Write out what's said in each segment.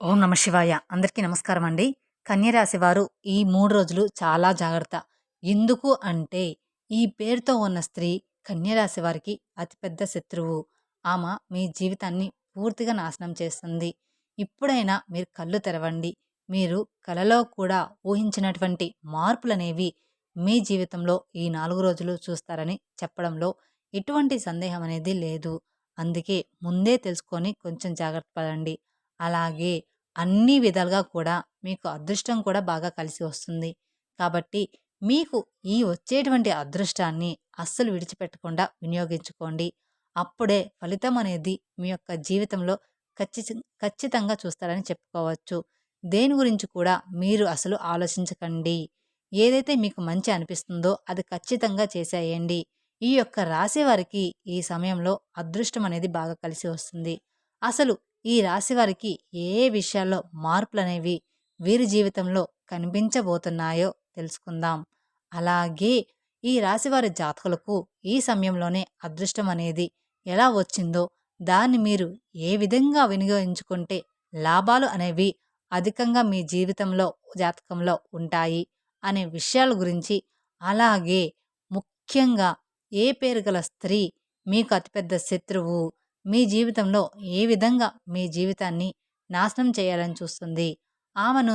ఓం నమ శివాయ. అందరికీ నమస్కారం అండి. కన్యరాశి వారు ఈ మూడు రోజులు చాలా జాగ్రత్త. ఎందుకు అంటే ఈ పేరుతో ఉన్న స్త్రీ కన్యరాశి వారికి అతిపెద్ద శత్రువు. ఆమె మీ జీవితాన్ని పూర్తిగా నాశనం చేస్తుంది. ఇప్పుడైనా మీరు కళ్ళు తెరవండి. మీరు కలలో కూడా ఊహించినటువంటి మార్పులనేవి మీ జీవితంలో ఈ నాలుగు రోజులు చూస్తారని చెప్పడంలో ఎటువంటి సందేహం అనేది లేదు. అందుకే ముందే తెలుసుకొని కొంచెం జాగ్రత్త పడండి. అలాగే అన్ని విధాలుగా కూడా మీకు అదృష్టం కూడా బాగా కలిసి వస్తుంది. కాబట్టి మీకు ఈ వచ్చేటువంటి అదృష్టాన్ని అస్సలు విడిచిపెట్టకుండా వినియోగించుకోండి. అప్పుడే ఫలితం అనేది మీ యొక్క జీవితంలో ఖచ్చిత ఖచ్చితంగా చూస్తారని చెప్పుకోవచ్చు. దేని గురించి కూడా మీరు అసలు ఆలోచించకండి. ఏదైతే మీకు మంచి అనిపిస్తుందో అది ఖచ్చితంగా చేసేయండి. ఈ యొక్క రాశి వారికి ఈ సమయంలో అదృష్టం అనేది బాగా కలిసి వస్తుంది. అసలు ఈ రాశి వారికి ఏ విషయాల్లో మార్పులనేవి వీరి జీవితంలో కనిపించబోతున్నాయో తెలుసుకుందాం. అలాగే ఈ రాశివారి జాతకులకు ఈ సమయంలోనే అదృష్టం అనేది ఎలా వచ్చిందో దాన్ని మీరు ఏ విధంగా వినియోగించుకుంటే లాభాలు అనేవి అధికంగా మీ జీవితంలో జాతకంలో ఉంటాయి అనే విషయాల గురించి అలాగే ముఖ్యంగా ఏ పేరు గల స్త్రీ మీకు అతిపెద్ద శత్రువు మీ జీవితంలో ఏ విధంగా మీ జీవితాన్ని నాశనం చేయాలని చూస్తుంది? ఆమెను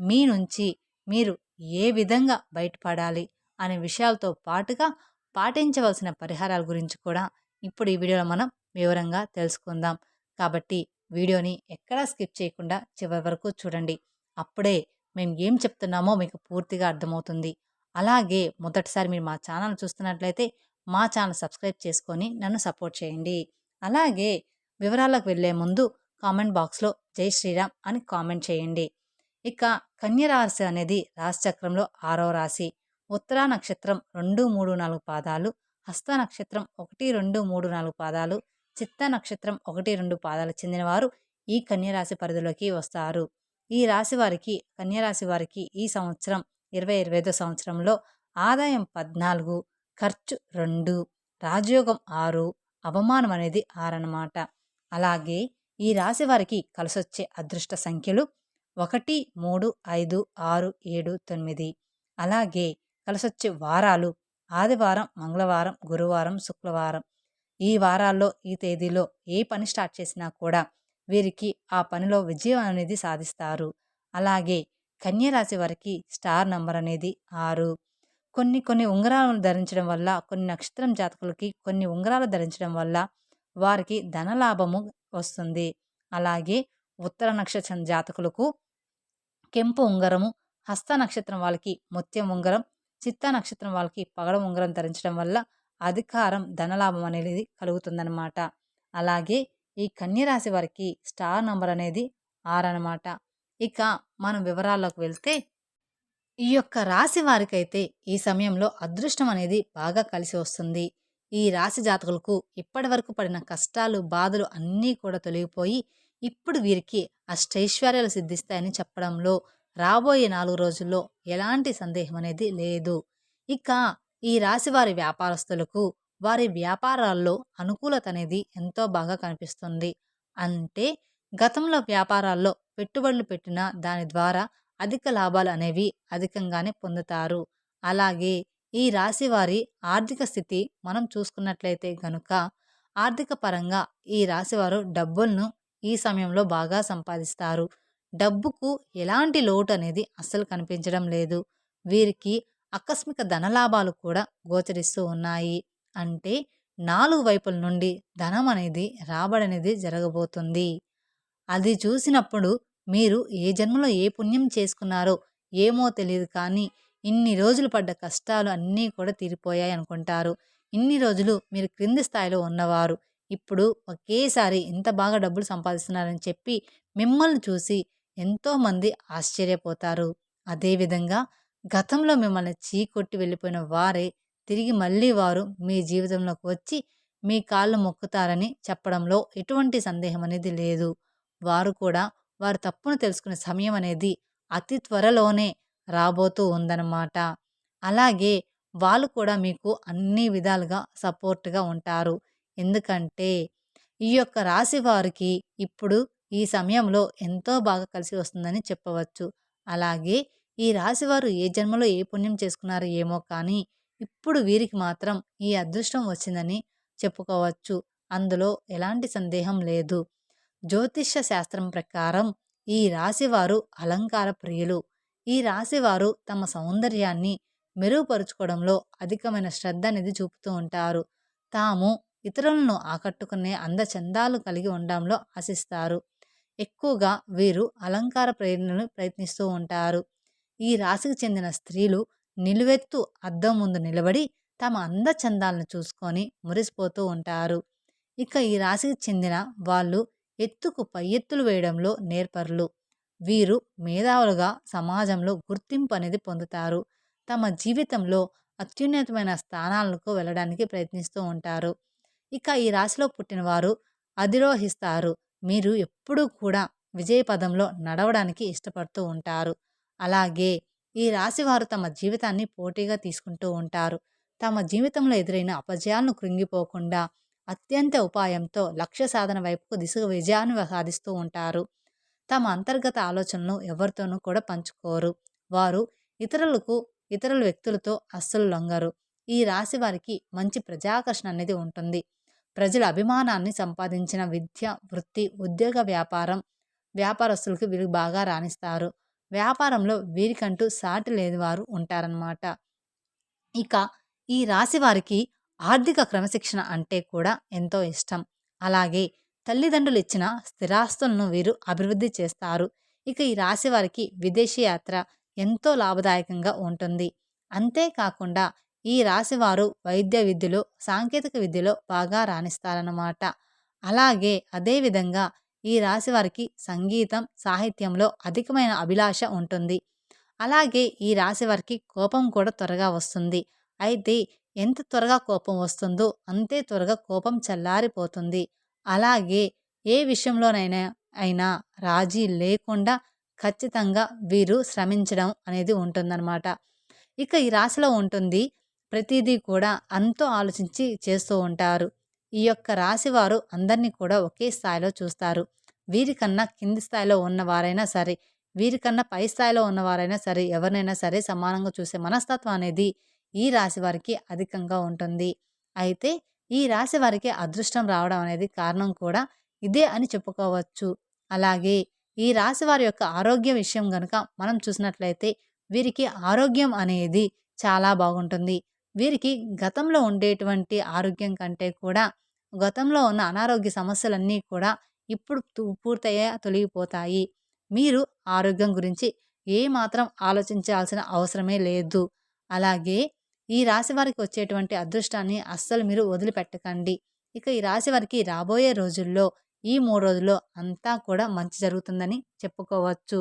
మీ నుంచి మీరు ఏ విధంగా బయటపడాలి అనే విషయాలతో పాటుగా పాటించవలసిన పరిహారాల గురించి కూడా ఇప్పుడు ఈ వీడియోలో మనం వివరంగా తెలుసుకుందాం. కాబట్టి వీడియోని ఎక్కడా స్కిప్ చేయకుండా చివరి వరకు చూడండి. అప్పుడే మేము ఏం చెప్తున్నామో మీకు పూర్తిగా అర్థమవుతుంది. అలాగే మొదటిసారి మీరు మా ఛానల్ చూస్తున్నట్లయితే మా ఛానల్ సబ్స్క్రైబ్ చేసుకొని నన్ను సపోర్ట్ చేయండి. అలాగే వివరాలకు వెళ్ళే ముందు కామెంట్ బాక్స్లో జై శ్రీరామ్ అని కామెంట్ చేయండి. ఇక కన్యరాశి అనేది రాశిచక్రంలో ఆరో రాశి. ఉత్తరా నక్షత్రం రెండు మూడు నాలుగు పాదాలు హస్త నక్షత్రం ఒకటి రెండు మూడు నాలుగు పాదాలు చిత్త నక్షత్రం ఒకటి రెండు పాదాలు చెందినవారు ఈ కన్యరాశి పరిధిలోకి వస్తారు. ఈ రాశి వారికి కన్యరాశి వారికి ఈ సంవత్సరం ఇరవై ఇరవై ఐదో సంవత్సరంలో ఆదాయం పద్నాలుగు ఖర్చు రెండు రాజయోగం ఆరు అవమానం అనేది ఆరనమాట అలాగే ఈ రాశి వారికి కలిసొచ్చే అదృష్ట సంఖ్యలు ఒకటి మూడు ఐదు ఆరు ఏడు తొమ్మిది. అలాగే కలిసొచ్చే వారాలు ఆదివారం మంగళవారం గురువారం శుక్రవారం ఈ వారాల్లో ఈ తేదీలో ఏ పని స్టార్ట్ చేసినా కూడా వీరికి ఆ పనిలో విజయం అనేది సాధిస్తారు. అలాగే కన్యరాశి వారికి స్టార్ నంబర్ అనేది ఆరు. కొన్ని కొన్ని ఉంగరాలను ధరించడం వల్ల కొన్ని నక్షత్రం జాతకులకి కొన్ని ఉంగరాలు ధరించడం వల్ల వారికి ధనలాభము వస్తుంది. అలాగే ఉత్తర నక్షత్రం జాతకులకు కెంపు ఉంగరము హస్త నక్షత్రం వాళ్ళకి ముత్యం ఉంగరం చిత్త నక్షత్రం వాళ్ళకి పగడం ఉంగరం ధరించడం వల్ల అధికారం ధనలాభం అనేది కలుగుతుందన్నమాట. అలాగే ఈ కన్యరాశి వారికి స్టార్ నంబర్ అనేది ఆరు అనమాట ఇక మనం వివరాల్లోకి వెళ్తే ఈ యొక్క రాశి వారికైతే ఈ సమయంలో అదృష్టం అనేది బాగా కలిసి వస్తుంది. ఈ రాశి జాతకులకు ఇప్పటి వరకు పడిన కష్టాలు బాధలు అన్నీ కూడా తొలగిపోయి ఇప్పుడు వీరికి అష్టైశ్వర్యాలు సిద్ధిస్తాయని చెప్పడంలో రాబోయే నాలుగు రోజుల్లో ఎలాంటి సందేహం అనేది లేదు. ఇక ఈ రాశి వారి వ్యాపారస్తులకు వారి వ్యాపారాల్లో అనుకూలత అనేది ఎంతో బాగా కనిపిస్తుంది. అంటే గతంలో వ్యాపారాల్లో పెట్టుబడులు పెట్టిన దాని ద్వారా అధిక లాభాలు అనేవి అధికంగానే పొందుతారు. అలాగే ఈ రాశి వారి ఆర్థిక స్థితి మనం చూసుకున్నట్లయితే గనుక ఆర్థిక పరంగా ఈ రాశివారు డబ్బులను ఈ సమయంలో బాగా సంపాదిస్తారు. డబ్బుకు ఎలాంటి లోటు అనేది అస్సలు కనిపించడం లేదు. వీరికి ఆకస్మిక ధనలాభాలు కూడా గోచరిస్తూ ఉన్నాయి. అంటే నాలుగు వైపుల నుండి ధనం అనేది రాబడనేది జరగబోతుంది. అది చూసినప్పుడు మీరు ఏ జన్మలో ఏ పుణ్యం చేసుకున్నారో ఏమో తెలియదు కానీ ఇన్ని రోజులు పడ్డ కష్టాలు అన్నీ కూడా తీరిపోయాయి అనుకుంటారు. ఇన్ని రోజులు మీరు క్రింది స్థాయిలో ఉన్నవారు. ఇప్పుడు ఒకేసారి ఇంత బాగా డబ్బులు సంపాదిస్తున్నారని చెప్పి మిమ్మల్ని చూసి ఎంతోమంది ఆశ్చర్యపోతారు. అదేవిధంగా గతంలో మిమ్మల్ని చీకొట్టి వెళ్ళిపోయిన వారే తిరిగి మళ్ళీ వారు మీ జీవితంలోకి వచ్చి మీ కాళ్ళు మొక్కుతారని చెప్పడంలో ఎటువంటి సందేహం అనేది లేదు. వారు కూడా వారు తప్పును తెలుసుకునే సమయం అనేది అతి త్వరలోనే రాబోతూ ఉందన్నమాట. అలాగే వాళ్ళు కూడా మీకు అన్ని విధాలుగా సపోర్ట్గా ఉంటారు. ఎందుకంటే ఈ యొక్క రాశి వారికి ఇప్పుడు ఈ సమయంలో ఎంతో బాగా కలిసి వస్తుందని చెప్పవచ్చు. అలాగే ఈ రాశివారు ఏ జన్మలో ఏ పుణ్యం చేసుకున్నారో ఏమో కానీ ఇప్పుడు వీరికి మాత్రం ఈ అదృష్టం వచ్చిందని చెప్పుకోవచ్చు. అందులో ఎలాంటి సందేహం లేదు. జ్యోతిష్య శాస్త్రం ప్రకారం ఈ రాశివారు అలంకార ప్రియులు. ఈ రాశివారు తమ సౌందర్యాన్ని మెరుగుపరుచుకోవడంలో అధికమైన శ్రద్ధ అనేది చూపుతూ ఉంటారు. తాము ఇతరులను ఆకట్టుకునే అందచందాలు కలిగి ఉండడంలో ఆశిస్తారు. ఎక్కువగా వీరు అలంకార ప్రేరణను ప్రయత్నిస్తూ ఉంటారు. ఈ రాశికి చెందిన స్త్రీలు నిలువెత్తు అద్దం ముందు నిలబడి తమ అందచందాలను చూసుకొని మురిసిపోతూ ఉంటారు. ఇక ఈ రాశికి చెందిన వాళ్ళు ఎత్తుకు పై ఎత్తులు వేయడంలో నేర్పరులు. వీరు మేధావులుగా సమాజంలో గుర్తింపు అనేది పొందుతారు. తమ జీవితంలో అత్యున్నతమైన స్థానాలకు వెళ్ళడానికి ప్రయత్నిస్తూ ఉంటారు. ఇక ఈ రాశిలో పుట్టినవారు అధిరోహిస్తారు. మీరు ఎప్పుడూ కూడా విజయ పదంలో నడవడానికి ఇష్టపడుతూ ఉంటారు. అలాగే ఈ రాశి వారు తమ జీవితాన్ని పోటీగా తీసుకుంటూ ఉంటారు. తమ జీవితంలో ఎదురైన అపజయాలను కృంగిపోకుండా అత్యంత ఉపాయంతో లక్ష్య సాధన వైపుకు దిశగా విజయాన్ని సాధిస్తూ ఉంటారు. తమ అంతర్గత ఆలోచనలు ఎవరితోనూ కూడా పంచుకోరు. వారు ఇతరులకు ఇతరుల వ్యక్తులతో అస్సలు లొంగరు. ఈ రాశి వారికి మంచి ప్రజాకర్షణ అనేది ఉంటుంది. ప్రజల అభిమానాన్ని సంపాదించిన విద్య వృత్తి ఉద్యోగ వ్యాపారం వ్యాపారస్తులకు వీరు బాగా రాణిస్తారు. వ్యాపారంలో వీరికంటూ సాటి లేని వారు ఉంటారన్నమాట. ఇక ఈ రాశి వారికి ఆర్థిక క్రమశిక్షణ అంటే కూడా ఎంతో ఇష్టం. అలాగే తల్లిదండ్రులు ఇచ్చిన స్థిరాస్తులను వీరు అభివృద్ధి చేస్తారు. ఇక ఈ రాశి వారికి విదేశీ యాత్ర ఎంతో లాభదాయకంగా ఉంటుంది. అంతేకాకుండా ఈ రాశివారు వైద్య విద్యలో సాంకేతిక విద్యలో బాగా రాణిస్తారన్నమాట. అలాగే అదేవిధంగా ఈ రాశి వారికి సంగీతం సాహిత్యంలో అధికమైన అభిలాష ఉంటుంది. అలాగే ఈ రాశి వారికి కోపం కూడా త్వరగా వస్తుంది. అయితే ఎంత త్వరగా కోపం వస్తుందో అంతే త్వరగా కోపం చల్లారిపోతుంది. అలాగే ఏ విషయంలోనైనా అయినా రాజీ లేకుండా ఖచ్చితంగా వీరు శ్రమించడం అనేది ఉంటుందన్నమాట. ఇక ఈ రాశిలో ఉంటుంది ప్రతిదీ కూడా అంతో ఆలోచించి చేస్తూ ఉంటారు. ఈ యొక్క రాశి వారు అందరినీ కూడా ఒకే స్థాయిలో చూస్తారు. వీరికన్నా కింది స్థాయిలో ఉన్నవారైనా సరే వీరికన్నా పై స్థాయిలో ఉన్నవారైనా సరే ఎవరినైనా సరే సమానంగా చూసే మనస్తత్వం అనేది ఈ రాశి వారికి అధికంగా ఉంటుంది. అయితే ఈ రాశి వారికి అదృష్టం రావడం అనేది కారణం కూడా ఇదే అని చెప్పుకోవచ్చు. అలాగే ఈ రాశి వారి యొక్క ఆరోగ్య విషయం కనుక మనం చూసినట్లయితే వీరికి ఆరోగ్యం అనేది చాలా బాగుంటుంది. వీరికి గతంలో ఉండేటువంటి ఆరోగ్యం కంటే కూడా గతంలో ఉన్న అనారోగ్య సమస్యలన్నీ కూడా ఇప్పుడు పూర్తయ్యా తొలగిపోతాయి. మీరు ఆరోగ్యం గురించి ఏమాత్రం ఆలోచించాల్సిన అవసరమే లేదు. అలాగే ఈ రాశి వారికి వచ్చేటువంటి అదృష్టాన్ని అస్సలు మీరు వదిలిపెట్టకండి. ఇక ఈ రాశి వారికి రాబోయే రోజుల్లో ఈ మూడు రోజుల్లో అంతా కూడా మంచి జరుగుతుందని చెప్పుకోవచ్చు.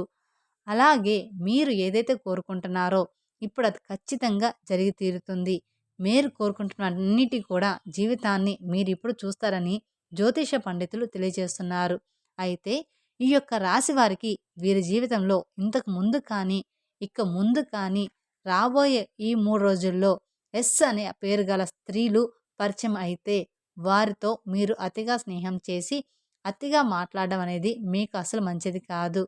అలాగే మీరు ఏదైతే కోరుకుంటున్నారో ఇప్పుడు అది ఖచ్చితంగా జరిగి తీరుతుంది. మీరు కోరుకుంటున్న అన్నిటి కూడా జీవితాన్ని మీరు ఇప్పుడు చూస్తారని జ్యోతిష పండితులు తెలియజేస్తున్నారు. అయితే ఈ యొక్క రాశి వారికి వీరి జీవితంలో ఇంతకు ముందు కానీ ఇక ముందు కానీ రాబోయే ఈ మూడు రోజుల్లో ఎస్ అనే పేరు గల స్త్రీలు పరిచయం అయితే వారితో మీరు అతిగా స్నేహం చేసి అతిగా మాట్లాడడం అనేది మీకు అసలు మంచిది కాదు.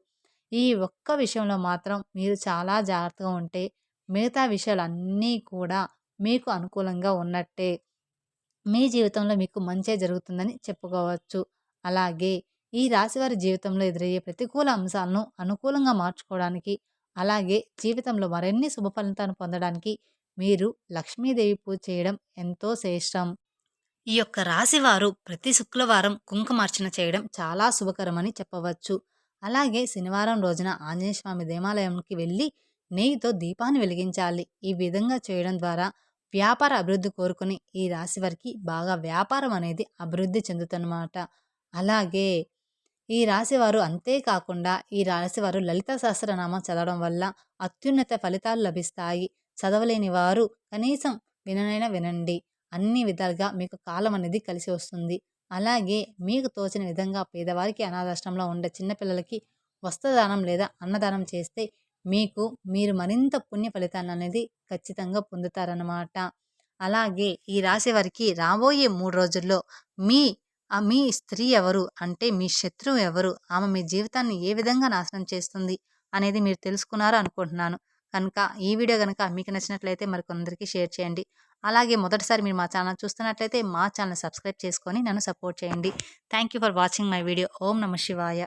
ఈ ఒక్క విషయంలో మాత్రం మీరు చాలా జాగ్రత్తగా ఉంటే మిగతా విషయాలన్నీ కూడా మీకు అనుకూలంగా ఉన్నట్టే. మీ జీవితంలో మీకు మంచే జరుగుతుందని చెప్పుకోవచ్చు. అలాగే ఈ రాశివారి జీవితంలో ఎదురయ్యే ప్రతికూల అంశాలను అనుకూలంగా మార్చుకోవడానికి అలాగే జీవితంలో మరిన్ని శుభ ఫలితాలను పొందడానికి మీరు లక్ష్మీదేవి పూజ చేయడం ఎంతో శ్రేష్టం. ఈ యొక్క రాశివారు ప్రతి శుక్రవారం కుంకుమార్చన చేయడం చాలా శుభకరమని చెప్పవచ్చు. అలాగే శనివారం రోజున ఆంజనేయ స్వామి దేవాలయంకి వెళ్ళి నెయ్యితో దీపాన్ని వెలిగించాలి. ఈ విధంగా చేయడం ద్వారా వ్యాపార అభివృద్ధి కోరుకుని ఈ రాశి వారికి బాగా వ్యాపారం అనేది అభివృద్ధి చెందుతుందన్నమాట అలాగే ఈ రాశివారు అంతేకాకుండా ఈ రాశివారు లలిత సహస్రనామం చదవడం వల్ల అత్యున్నత ఫలితాలు లభిస్తాయి. చదవలేని వారు కనీసం విననైనా వినండి. అన్ని విధాలుగా మీకు కాలం అనేది కలిసి వస్తుంది. అలాగే మీకు తోచిన విధంగా పేదవారికి అనాథాశ్రమంలో ఉండే చిన్నపిల్లలకి వస్త్రదానం లేదా అన్నదానం చేస్తే మీకు మీరు మరింత పుణ్య ఫలితాన్ని అనేది ఖచ్చితంగా పొందుతారన్నమాట. అలాగే ఈ రాశి వారికి రాబోయే మూడు రోజుల్లో మీ మీ స్త్రీ ఎవరు? అంటే మీ శత్రువు ఎవరు? ఆమె మీ జీవితాన్ని ఏ విధంగా నాశనం చేస్తుంది? అనేది మీరు తెలుసుకున్నారు అనుకుంటున్నాను. కనుక ఈ వీడియో కనుక మీకు నచ్చినట్లయితే మరికొందరికి షేర్ చేయండి. అలాగే మొదటిసారి మీరు మా ఛానల్ చూస్తున్నట్లయితే మా ఛానల్ సబ్స్క్రైబ్ చేసుకొని నన్ను సపోర్ట్ చేయండి. Thank you for watching my video. ఓం నమ శివాయ.